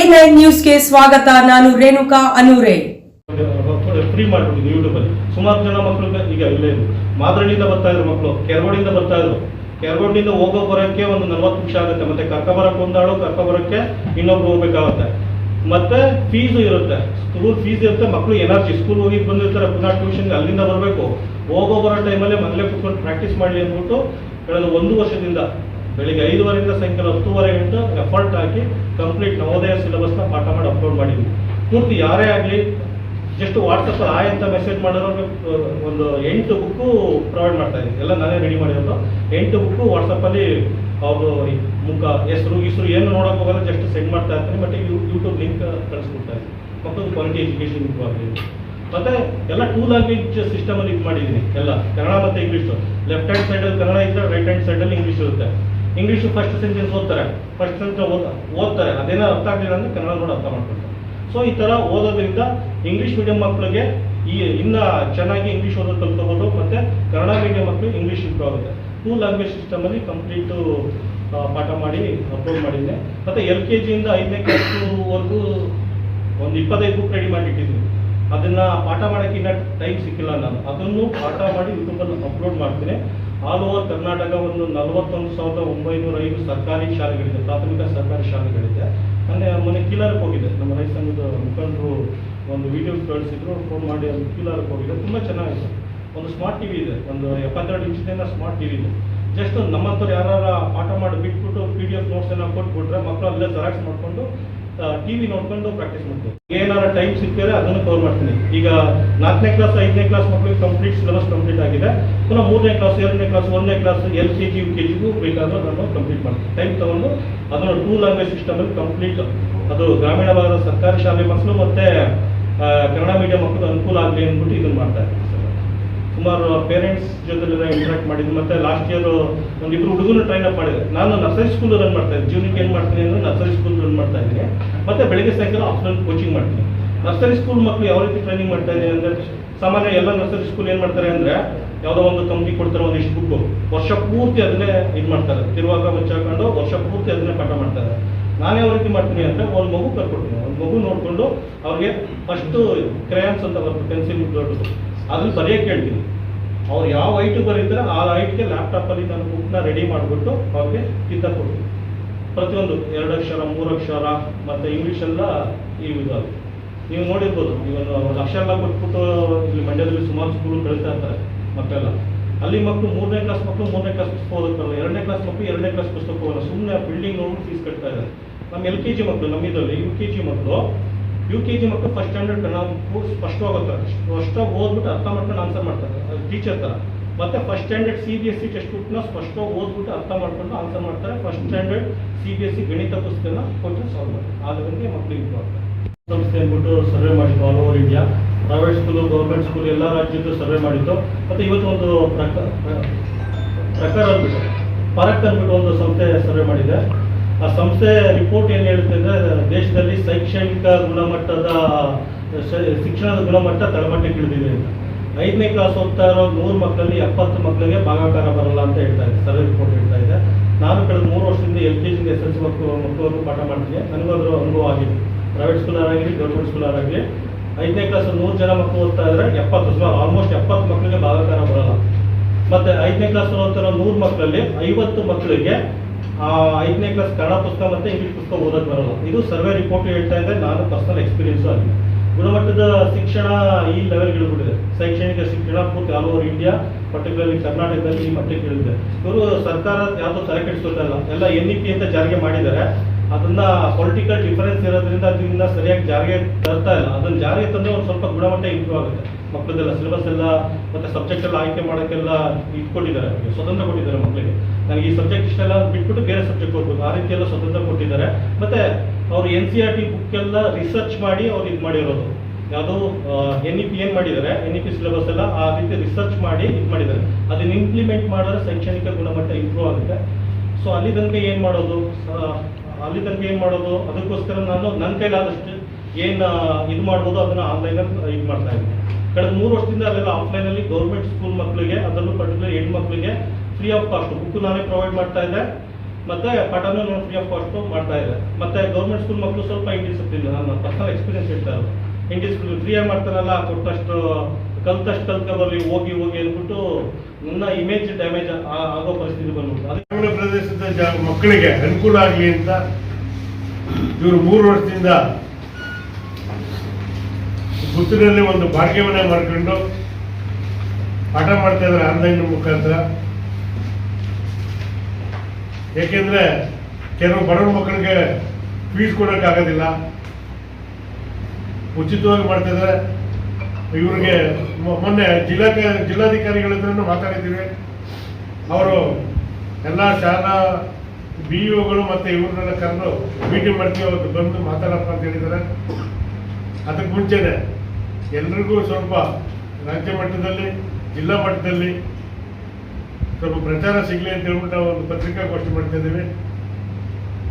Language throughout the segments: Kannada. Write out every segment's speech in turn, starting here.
ಎ ನೈನ್ ನ್ಯೂಸ್ಗೆ ಸ್ವಾಗತ, ನಾನು ರೇಣುಕಾ ಅನೂರೆ. ಫ್ರೀ ಯೂಟ್ಯೂಬ್ ಅಲ್ಲಿ. ಸುಮಾರು ಜನ ಮಕ್ಕಳು ಈಗ ಇಲ್ಲೇ ಮಾದರಳ್ಳಿಯಿಂದ ಬರ್ತಾ ಇದ್ರು ಮಕ್ಕಳು ಕೆರಗೋಡಿಂದ ಬರ್ತಾ ಇದ್ರು. ಕೆರಗೋಡಿನಿಂದ ಹೋಗೋ ಬರೋಕ್ಕೆ ಒಂದು ನಲ್ವತ್ತು ನಿಮಿಷ ಆಗುತ್ತೆ. ಮತ್ತೆ ಕರ್ಕ ಬರಕ್ಕೆ ಒಂದಾಳು ಕರ್ಕ ಬರೋಕ್ಕೆ ಇನ್ನೊಬ್ರು ಹೋಗ್ಬೇಕಾಗುತ್ತೆ. ಮತ್ತೆ ಫೀಸ್ ಇರುತ್ತೆ. ಸ್ಕೂಲ್ ಫೀಸ್ ಇರುತ್ತೆ. ಮಕ್ಕಳು ಎನರ್ಜಿ ಸ್ಕೂಲ್ ಹೋಗಿ ಬಂದಿರ್ತಾರೆ, ಪುನಃ ಟ್ಯೂಷನ್ ಅಲ್ಲಿಂದ ಬರಬೇಕು. ಹೋಗೋ ಬರೋ ಟೈಮಲ್ಲೇ ಮೊದಲೇ ಕೂತ್ಕೊಂಡು ಪ್ರಾಕ್ಟೀಸ್ ಮಾಡಲಿ ಅಂದ್ಬಿಟ್ಟು, ಕಳೆದ ಒಂದು ವರ್ಷದಿಂದ ಬೆಳಿಗ್ಗೆ ಐದುವರೆಯಿಂದ ಸಾಯಂಕಾಲ ಹತ್ತುವರೆ ಗಂಟೆ ಎಫರ್ಟ್ ಹಾಕಿ ಕಂಪ್ಲೀಟ್ ನವೋದಯ ಸಿಲೆಬಸ್ನ ಪಾಠ ಮಾಡಿ ಅಪ್ಲೋಡ್ ಮಾಡಿದ್ವಿ. ಪೂರ್ತಿ ಯಾರೇ ಆಗಲಿ ಜಸ್ಟ್ ವಾಟ್ಸಪ್ ಆಯ್ ಅಂತ ಮೆಸೇಜ್ ಮಾಡೋರಿಗೆ ಒಂದು ಎಂಟು ಬುಕ್ಕು ಪ್ರೊವೈಡ್ ಮಾಡ್ತಾ ಇದ್ದೀನಿ ಎಲ್ಲ ನಾನೇ ರೆಡಿ ಮಾಡಿರೋದು. ಎಂಟು ಬುಕ್ಕು ವಾಟ್ಸಪ್ಪಲ್ಲಿ ಅವರು ಮುಖ, ಹೆಸರು ಇಸ್ರು ಏನು ನೋಡೋಕೆ ಹೋಗಲ್ಲ ಜಸ್ಟ್ ಸೆಂಡ್ ಮಾಡ್ತಾ ಇರ್ತೀನಿ. ಬಟ್ ಯೂಟ್ಯೂಬ್ ಲಿಂಕ್ ಕಳಿಸ್ಕೊಡ್ತಾ ಇದ್ದೀನಿ ಮಕ್ಕಳು ಕ್ವಾಲಿಟಿ ಎಜುಕೇಷನ್ ಆಗಲಿ. ಮತ್ತೆ ಎಲ್ಲ ಟೂ ಲ್ಯಾಂಗ್ವೇಜ್ ಸಿಸ್ಟಮಲ್ಲಿ ಇದು ಮಾಡಿದ್ದೀನಿ. ಎಲ್ಲ ಕನ್ನಡ ಮತ್ತೆ ಇಂಗ್ಲೀಷ್ ಲೆಫ್ಟ್ ಹ್ಯಾಂಡ್ ಸೈಡಲ್ಲಿ ಕನ್ನಡ ಇದ್ದರೆ ರೈಟ್ ಹ್ಯಾಂಡ್ ಸೈಡಲ್ಲಿ ಇಂಗ್ಲೀಷ್ ಇರುತ್ತೆ. ಇಂಗ್ಲೀಷ್ ಫಸ್ಟ್ ಸೆಂಟೆನ್ಸ್ ಓದ್ತಾರೆ. ಫಸ್ಟ್ ಸೆಂಟೆನ್ಸ್ ಓದ್, ಓದ್ತಾರೆ. ಅದೇನೋ ಅರ್ಥ ಆಗಲಿಲ್ಲ ಅಂದರೆ ಕನ್ನಡ ಕೂಡ ಅರ್ಥ ಮಾಡ್ಕೊಳ್ತಾರೆ. ಸೊ ಈ ಥರ ಓದೋದ್ರಿಂದ ಇಂಗ್ಲೀಷ್ ಮೀಡಿಯಂ ಮಕ್ಕಳಿಗೆ ಈ, ಇನ್ನ ಚೆನ್ನಾಗಿ ಇಂಗ್ಲೀಷ್ ಓದೋದು ಕಲ್ತ್ಕೋಬೋದು ಮತ್ತು ಕನ್ನಡ ಮೀಡಿಯಂ ಮಕ್ಕಳು ಇಂಗ್ಲೀಷ್ ಇಂಪ್ರೂವ್ ಆಗುತ್ತೆ. ಟೂ ಲ್ಯಾಂಗ್ವೇಜ್ ಸಿಸ್ಟಮಲ್ಲಿ ಕಂಪ್ಲೀಟು ಪಾಠ ಮಾಡಿ ಅಪ್ಲೋಡ್ ಮಾಡಿದ್ದೆ ಮತ್ತು ಎಲ್ ಕೆ ಜಿಯಿಂದ ಐದನೇ ಕ್ಲಾಸ್ವರೆಗೂ ಒಂದು ಇಪ್ಪತ್ತೈದು ಬುಕ್ ರೆಡಿ ಮಾಡಿ ಇಟ್ಟಿದ್ದೀನಿ ಅದನ್ನ ಪಾಠ ಮಾಡೋಕ್ಕಿಂತ ಟೈಮ್ ಸಿಕ್ಕಿಲ್ಲ ನಾನು. ಅದನ್ನು ಪಾಠ ಮಾಡಿ ಯೂಟ್ಯೂಬಲ್ಲಿ ಅಪ್ಲೋಡ್ ಮಾಡ್ತೀನಿ. ಆಲ್ ಓವರ್ ಕರ್ನಾಟಕ ಒಂದು ನಲವತ್ತೊಂದು ಸಾವಿರದ ಒಂಬೈನೂರ ಐದು ಸರ್ಕಾರಿ ಶಾಲೆಗಳಿದೆ, ಪ್ರಾಥಮಿಕ ಸರ್ಕಾರಿ ಶಾಲೆಗಳಿದೆ. ಅಂದರೆ ಮೊನ್ನೆ ಕೀಲಾರಕ್ಕೆ ಹೋಗಿದೆ ನಮ್ಮ ರೈತ ಸಂಘದ ಮುಖಂಡರು ಒಂದು ವಿಡಿಯೋ ಕಳಿಸಿದ್ರು ಫೋನ್ ಮಾಡಿ ಅದು ಕೀಲಾರಕ್ಕೆ ಹೋಗಿದೆ ತುಂಬ ಚೆನ್ನಾಗಿದೆ. ಒಂದು ಸ್ಮಾರ್ಟ್ ಟಿವಿ ಇದೆ. ಒಂದು ಎಪ್ಪತ್ತೆರಡು ಇಂಚಿನ ಸ್ಮಾರ್ಟ್ ಟಿವಿ ಇದೆ. ಜಸ್ಟ್ ನಮ್ಮ ಹತ್ರ ಯಾರು ಪಾಠ ಮಾಡಿ ಬಿಟ್ಬಿಟ್ಟು ಪಿ ಡಿ ಎಫ್ ನೋಟ್ಸ್ ಎಲ್ಲ ಕೊಟ್ಬಿಟ್ರೆ ಮಕ್ಕಳು ಅಲ್ಲೇ ಜೆರಾಕ್ಸ್ ಮಾಡ್ಕೊಂಡು ಟಿವಿ ನೋಡ್ಕೊಂಡು ಪ್ರಾಕ್ಟೀಸ್ ಮಾಡ್ತೀನಿ ಏನಾರ ಟೈಮ್ ಸಿಕ್ಕಿದ್ರೆ ಅದನ್ನು ಕವರ್ ಮಾಡ್ತೀನಿ. ಈಗ ನಾಲ್ಕನೇ ಕ್ಲಾಸ್ ಐದನೇ ಕ್ಲಾಸ್ ಮಕ್ಕಳಿಗೆ ಕಂಪ್ಲೀಟ್ ಸಿಲೆಬಸ್ ಕಂಪ್ಲೀಟ್ ಆಗಿದೆ. ಪುನಃ ಮೂರನೇ ಕ್ಲಾಸ್ ಎರಡನೇ ಕ್ಲಾಸ್ ಒಂದನೇ class L C G U K ಜಿಗೂ ಬೇಕಾದ್ರೂ ನಾನು ಕಂಪ್ಲೀಟ್ ಮಾಡ್ತೀನಿ. ಟೈಮ್ ತಗೊಂಡು ಅದನ್ನು ಟೂ ಲ್ಯಾಂಗ್ವೇಜ್ ಸಿಸ್ಟಮಲ್ಲಿ ಕಂಪ್ಲೀಟ್ ಅದು ಗ್ರಾಮೀಣ ಭಾಗದ ಸರ್ಕಾರಿ ಶಾಲೆ ಮಕ್ಕಳು ಮತ್ತೆ ಕನ್ನಡ ಮೀಡಿಯಂ ಮಕ್ಕಳು ಅನುಕೂಲ ಆಗಲಿ ಅಂದ್ಬಿಟ್ಟು ಇದನ್ನು ಮಾಡ್ತಾರೆ ಸುಮಾರು ಪೇರೆಂಟ್ಸ್ ಜೊತೆಲೆಲ್ಲ ಇಂಟ್ರಾಕ್ಟ್ ಮಾಡಿದ್ವಿ ಮತ್ತೆ ಲಾಸ್ಟ್ ಇಯರ್ ಒಂದಿಬ್ರು ಹುಡುಗನ ಟ್ರೈನ್ ಅಪ್ ಮಾಡಿದೆ ನಾನು ನರ್ಸರಿ ಸ್ಕೂಲ್ ರನ್ ಮಾಡ್ತಾ ಇದ್ದೀನಿ ಜೀವನಕ್ಕೆ ಏನು ಮಾಡ್ತೀನಿ ಅಂದ್ರೆ ನರ್ಸರಿ ಸ್ಕೂಲ್ ರನ್ ಮಾಡ್ತಾ ಇದ್ದೀನಿ. ಮತ್ತೆ ಬೆಳಿಗ್ಗೆ ಸಾಯಂಕಾಲ ಆಫ್ಲೈನ್ ಕೋಚಿಂಗ್ ಮಾಡ್ತೀನಿ. ನರ್ಸರಿ ಸ್ಕೂಲ್ ಮಕ್ಕಳು ಯಾವ ರೀತಿ ಟ್ರೈನಿಂಗ್ ಮಾಡ್ತಾ ಇದ್ದೀನಿ ಅಂದ್ರೆ ಸಾಮಾನ್ಯ ಎಲ್ಲ ನರ್ಸರಿ ಸ್ಕೂಲ್ ಏನು ಮಾಡ್ತಾರೆ ಅಂದ್ರೆ ಯಾವುದೋ ಒಂದು ಕಂಪ್ನಿ ಕೊಡ್ತಾರೆ, ಒಂದಿಷ್ಟು ಬುಕ್ ವರ್ಷ ಪೂರ್ತಿ ಅದನ್ನೇ ಇದು ಮಾಡ್ತಾರೆ. ತಿರುವಾಗ ಮುಚ್ಚಾಕೊಂಡು ವರ್ಷ ಪೂರ್ತಿ ಅದನ್ನೇ ಪಾಠ ಮಾಡ್ತಾರೆ ನಾನು ಯಾವ ರೀತಿ ಮಾಡ್ತೀನಿ ಅಂದ್ರೆ ಒಂದು ಮಗು ಕರ್ಕೊಡ್ತೀನಿ. ಒಂದು ಮಗು ನೋಡಿಕೊಂಡು ಅವ್ರಿಗೆ ಫಸ್ಟ್ ಕ್ರಯಾನ್ಸ್ ಅಂತ ಬರ್ತದೆ ಪೆನ್ಸಿಲ್ ದೊಡ್ಡದು. ಅದ್ರಲ್ಲಿ ಬರೆಯಕ್ಕೆ ಹೇಳ್ತೀನಿ ಅವ್ರು ಯಾವ ಹೈಟ್ ಬರೀತಾರೆ ಆ ಐಟ್ಗೆ ಲ್ಯಾಪ್ಟಾಪಲ್ಲಿ ನಾನು ಬುಕ್ನ ರೆಡಿ ಮಾಡಿಬಿಟ್ಟು ಅವ್ರಿಗೆ ಕಿತ್ತ ಕೊಡ್ತೀನಿ ಪ್ರತಿಯೊಂದು ಎರಡು ಅಕ್ಷರ, ಮೂರು ಅಕ್ಷರ, ಮತ್ತು ಇಂಗ್ಲೀಷ್ ಎಲ್ಲ ಈ ವಿಧ ನೀವು ನೋಡಿರ್ಬೋದು ಇವನು ಲಕ್ಷ ಎಲ್ಲ ಕೊಟ್ಬಿಟ್ಟು ಇಲ್ಲಿ ಮಂಡ್ಯದಲ್ಲಿ ಸುಮಾರು ಸ್ಕೂಲ್ ಕಳಿಸ್ತಾ ಇರ್ತಾರೆ ಮಕ್ಕಳೆಲ್ಲ. ಅಲ್ಲಿ ಮಕ್ಕಳು ಮೂರನೇ ಕ್ಲಾಸ್ ಮಕ್ಕಳು ಮೂರನೇ ಕ್ಲಾಸ್ ಪುಸ್ತಕ ಓದಕ್ಕಲ್ಲ ಎರಡನೇ ಕ್ಲಾಸ್ ಮಕ್ಕಳು ಎರಡನೇ ಕ್ಲಾಸ್ ಪುಸ್ತಕ ಹೋಗಲ್ಲ ಸುಮ್ಮನೆ ಬಿಲ್ಡಿಂಗ್ ನೋಡ್ಬಿಟ್ಟು ಫೀಸ್ ಕಟ್ತಾ ಇದ್ದಾರೆ. ನಮ್ಮ ಎಲ್ ಕೆ ಜಿ ಮಕ್ಕಳು ನಮ್ಮಿದ್ರಲ್ಲಿ ಯು ಕೆ ಜಿ ಮಕ್ಕಳು ಯು ಕೆ ಜಿ ಮಕ್ಕಳು ಫಸ್ಟ್ ಸ್ಟ್ಯಾಂಡರ್ಡ್ ಕನ್ನಡ ಸ್ಪಷ್ಟವಾಗುತ್ತೆ. ಸ್ಪಷ್ಟವಾಗಿ ಓದ್ತಾರೆ ಸ್ಪಷ್ಟವಾಗಿ ಓದ್ಬಿಟ್ಟು ಅರ್ಥ ಮಾಡ್ಕೊಂಡು ಆನ್ಸರ್ ಮಾಡ್ತಾರೆ ಟೀಚರ್ ಥರ ಮತ್ತೆ first standard C B S C text ಬುಕ್ನ ಸ್ಪಷ್ಟವಾಗಿ ಓದ್ಬಿಟ್ಟು ಅರ್ಥ ಮಾಡ್ಕೊಂಡು ಆನ್ಸರ್ ಮಾಡ್ತಾರೆ. First standard C B S C ಗಣಿತ ಪುಸ್ತಕನ ಕೊಟ್ಟು ಸಾಲ್ವ್ ಮಾಡ್ತಾರೆ. ಆದ್ರಿಂದ ಮಕ್ಕಳು ಇಂಪ್ರೂವ್ ಆಗ್ತಾರೆ ಸಂಸ್ಥೆ ಅಂದ್ಬಿಟ್ಟು ಸರ್ವೆ ಮಾಡಿದ್ದು all over India private school government school ಎಲ್ಲ ರಾಜ್ಯದ್ದು ಸರ್ವೆ ಮಾಡಿತ್ತು ಮತ್ತೆ ಇವತ್ತು ಒಂದು ಪ್ರಕಾರ ಪ್ರಕಾರ ಅಂದ್ಬಿಟ್ಟು, ಪರಕ್ ಅಂದ್ಬಿಟ್ಟು ಒಂದು ಸಂಸ್ಥೆ ಸರ್ವೆ ಮಾಡಿದೆ. ಆ ಸಂಸ್ಥೆ ರಿಪೋರ್ಟ್ ಏನು ಹೇಳುತ್ತೆ ಅಂದ್ರೆ ದೇಶದಲ್ಲಿ ಶಿಕ್ಷಣದ ಗುಣಮಟ್ಟ ತಳಮಟ್ಟಕ್ಕೆ ಇಳಿದಿದೆ ಅಂತ. ಐದನೇ ಕ್ಲಾಸ್ ಓದ್ತಾ ಇರೋ ನೂರು ಮಕ್ಕಳಲ್ಲಿ ಎಪ್ಪತ್ತು ಮಕ್ಕಳಿಗೆ ಭಾಗಾಕಾರ ಬರಲ್ಲ ಅಂತ ಹೇಳ್ತಾ ಇದೆ ಸರ್ವೆ ರಿಪೋರ್ಟ್ ಹೇಳ್ತಾ ಇದೆ. ನಾನು ಕಳೆದ ಮೂರು ವರ್ಷದಿಂದ ಎಲ್ ಕೆ ಜಿಂದ ಎಸ್ ಎಲ್ ಸಿ ಮಕ್ಕಳು, ಮಕ್ಕಳನ್ನು ಪಾಠ ಮಾಡ್ತೀನಿ ನನಗೂ ಅದರ ಅನುಭವ ಆಗಿದೆ. ಪ್ರೈವೇಟ್ ಸ್ಕೂಲಾರಾಗಲಿ ಗೌರ್ಮೆಂಟ್ ಸ್ಕೂಲಾರಾಗಲಿ ಐದನೇ ಕ್ಲಾಸ್ ನೂರು ಜನ ಮಕ್ಕಳು ಓದ್ತಾ ಇದ್ರೆ ಎಪ್ಪತ್ತು, ಸುಮಾರು ಆಲ್ಮೋಸ್ಟ್ ಎಪ್ಪತ್ತು ಮಕ್ಕಳಿಗೆ ಭಾಗಾಕಾರ ಬರಲ್ಲ. ಮತ್ತೆ ಐದನೇ ಕ್ಲಾಸ್ ಓದ್ತಿರೋ ನೂರು ಮಕ್ಕಳಲ್ಲಿ ಐವತ್ತು ಮಕ್ಕಳಿಗೆ, ಆ ಐದನೇ ಕ್ಲಾಸ್ ಕನ್ನಡ ಪುಸ್ತಕ ಮತ್ತೆ ಇಂಗ್ಲಿಷ್ ಪುಸ್ತಕ ಓದೋಕೆ ಬರಲ್ಲ. ಇದು ಸರ್ವೆ ರಿಪೋರ್ಟ್ ಹೇಳ್ತಾ ಇದೆ. ನಾನು ಪರ್ಸನಲ್ ಎಕ್ಸ್ಪೀರಿಯನ್ಸ್ ಆಗಿದೆ. ಗುಣಮಟ್ಟದ ಶಿಕ್ಷಣ ಈ ಲೆವೆಲ್ ಇಳಿಬಿಟ್ಟಿದೆ ಶೈಕ್ಷಣಿಕ ಶಿಕ್ಷಣ ಪೂರ್ತಿ ಆಲ್ ಓವರ್ ಇಂಡಿಯಾ ಪರ್ಟಿಕ್ಯುಲರ್ಲಿ ಕರ್ನಾಟಕದಲ್ಲಿ ಈ ಮಟ್ಟಕ್ಕೆ ಇಳಿದಿದೆ. ಇವರು ಸರ್ಕಾರ ಯಾವುದೋ ತಲೆ ಕೆಡಿಸ್ಕೊಳ್ತಾ ಇಲ್ಲ. ಎಲ್ಲ ಎನ್ ಇ ಪಿ ಅಂತ ಜಾರಿಗೆ ಮಾಡಿದ್ದಾರೆ. ಅದನ್ನ ಪೊಲಿಟಿಕಲ್ ಡಿಫರೆನ್ಸ್ ಇರೋದ್ರಿಂದ ಅದನ್ನ ಸರಿಯಾಗಿ ಜಾರಿಗೆ ತರ್ತಾ ಇಲ್ಲ. ಅದನ್ನ ಜಾರಿಗೆ ತಂದ್ರೆ ಒಂದು ಸ್ವಲ್ಪ ಗುಣಮಟ್ಟ ಇಂಪ್ರೂವ್ ಆಗುತ್ತೆ. ಮಕ್ಕಳದೆಲ್ಲ ಸಿಲೆಬಸ್ ಎಲ್ಲ ಮತ್ತೆ ಸಬ್ಜೆಕ್ಟ್ ಎಲ್ಲ ಆಯ್ಕೆ ಮಾಡೋಕ್ಕೆಲ್ಲ ಇಟ್ಕೊಂಡಿದ್ದಾರೆ ಅವರಿಗೆ, ಸ್ವತಂತ್ರ ಕೊಟ್ಟಿದ್ದಾರೆ ಮಕ್ಕಳಿಗೆ. ನನಗೆ ಈ ಸಬ್ಜೆಕ್ಟ್ ಇಷ್ಟೆಲ್ಲ ಬಿಟ್ಬಿಟ್ಟು ಬೇರೆ ಸಬ್ಜೆಕ್ಟ್ ಹೋಗ್ಬೋದು ಆ ರೀತಿ ಎಲ್ಲ ಸ್ವತಂತ್ರ ಕೊಟ್ಟಿದ್ದಾರೆ. ಮತ್ತೆ ಅವರು N C R T book ಎಲ್ಲ ರಿಸರ್ಚ್ ಮಾಡಿ ಅವ್ರು ಇದು ಮಾಡಿರೋದು. ಯಾವುದು ಎನ್ ಇ ಪಿ ಏನು ಮಾಡಿದ್ದಾರೆ ಎನ್ ಇ ಪಿ ಸಿಲೆಬಸ್ ಎಲ್ಲ ಆ ರೀತಿ ರಿಸರ್ಚ್ ಮಾಡಿ ಇದು ಮಾಡಿದ್ದಾರೆ. ಅದನ್ನ ಇಂಪ್ಲಿಮೆಂಟ್ ಮಾಡಿದ್ರೆ ಶೈಕ್ಷಣಿಕ ಗುಣಮಟ್ಟ ಇಂಪ್ರೂವ್ ಆಗುತ್ತೆ. ಸೊ ಅಲ್ಲಿ ತನಕ ಏನು ಮಾಡೋದು? ಅಲ್ಲಿ ತನಕ ಏನು ಮಾಡೋದು? ಅದಕ್ಕೋಸ್ಕರ ನಾನು ನನ್ನ ಕೈಲಾದಷ್ಟು ಏನು ಇದು ಮಾಡ್ಬೋದು, ಅದನ್ನ ಆನ್ಲೈನಲ್ಲಿ ಇದು ಮಾಡ್ತಾ ಇದ್ದೀನಿ. ಕಳೆದ ಮೂರು ವರ್ಷದಿಂದ ಅಲ್ಲೆಲ್ಲ ಆಫ್ಲೈನಲ್ಲಿ ಗೌರ್ಮೆಂಟ್ ಸ್ಕೂಲ್ ಮಕ್ಕಳಿಗೆ ಅದರಲ್ಲೂ ಪರ್ಟಿಕ್ಯುಲರ್ ಹೆಣ್ಣು ಮಕ್ಕಳಿಗೆ ಫ್ರೀ ಆಫ್ ಕಾಸ್ಟ್ ಬುಕ್ ನಾನೇ ಪ್ರೊವೈಡ್ ಮಾಡ್ತಾ ಇದ್ದೆ. ಮತ್ತೆ ಪಠನ ಫ್ರೀ ಆಫ್ ಕಾಸ್ಟ್ ಮಾಡ್ತಾ ಇದ್ದೆ. ಮತ್ತೆ ಗೌರ್ಮೆಂಟ್ ಸ್ಕೂಲ್ ಮಕ್ಕಳು ಸ್ವಲ್ಪ ಇಂಡಿಸಿಪ್ಲಿನ್ ನನ್ನ ಪರ್ಸನಲ್ ಎಕ್ಸ್ಪೀರಿಯನ್ಸ್ ಹೇಳ್ತಾ ಇರೋದು. ಇಂಡಿಸಿಪ್ಲಿನ್ ಫ್ರೀಯಾಗಿ ಮಾಡ್ತಾರಲ್ಲ, ಕೊಟ್ಟಷ್ಟು ಕಲ್ತಷ್ಟು ಕಲ್ತ್ಕೊಂಡ್ಬರ್ಲಿ ಬರ್ಲಿ ಹೋಗಿ ಹೋಗಿ ಅಂದ್ಬಿಟ್ಟು ನನ್ನ ಇಮೇಜ್ ಡ್ಯಾಮೇಜ್ ಆಗೋ ಪರಿಸ್ಥಿತಿ ಬಂದ್ಬಿಟ್ಟು ಗ್ರಾಮೀಣ ಪ್ರದೇಶದ ಮಕ್ಕಳಿಗೆ ಅನುಕೂಲ ಆಗಲಿ ಅಂತ ಇವರು ಮೂರು ವರ್ಷದಿಂದ ಪುತ್ತೂರಲ್ಲಿ ಒಂದು ಮನೆ ಮಾಡ್ಕೊಂಡು ಪಾಠ ಮಾಡ್ತಾ ಇದ್ದಾರೆ ಆನ್ಲೈನ್ ಮುಖಾಂತರ. ಏಕೆಂದ್ರೆ ಕೆಲವು ಬಡವ ಮಕ್ಕಳಿಗೆ ಫೀಸ್ ಕೊಡೋಕ್ಕಾಗೋದಿಲ್ಲ. ಉಚಿತವಾಗಿ ಮಾಡ್ತಾ ಇದ್ದಾರೆ. ಇವ್ರಿಗೆ ಮೊನ್ನೆ ಜಿಲ್ಲಾ ಜಿಲ್ಲಾಧಿಕಾರಿಗಳ ಹತ್ರನೂ ಮಾತಾಡಿದ್ದೀವಿ. ಅವರು ಎಲ್ಲ ಶಾಲಾ ಬಿ ಇಒಗಳು ಮತ್ತು ಇವ್ರನ್ನೆಲ್ಲ ಕರೆದು ಮೀಟಿಂಗ್ ಮಾಡ್ತೀವಿ ಅವತ್ತು ಬಂದು ಮಾತಾಡಪ್ಪ ಅಂತ ಹೇಳಿದ್ದಾರೆ. ಅದಕ್ಕೆ ಮುಂಚೆನೆ ಎಲ್ರಿಗೂ ಸ್ವಲ್ಪ ರಾಜ್ಯ ಮಟ್ಟದಲ್ಲಿ, ಜಿಲ್ಲಾ ಮಟ್ಟದಲ್ಲಿ ಸ್ವಲ್ಪ ಪ್ರಚಾರ ಸಿಗಲಿ ಅಂತ ಹೇಳ್ಬಿಟ್ಟು ಅವರು ಒಂದು ಪತ್ರಿಕಾಗೋಷ್ಠಿ ಮಾಡ್ತಾ ಇದ್ದೀವಿ.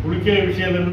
ಉಳಿಕೆ ವಿಷಯದಲ್ಲಿ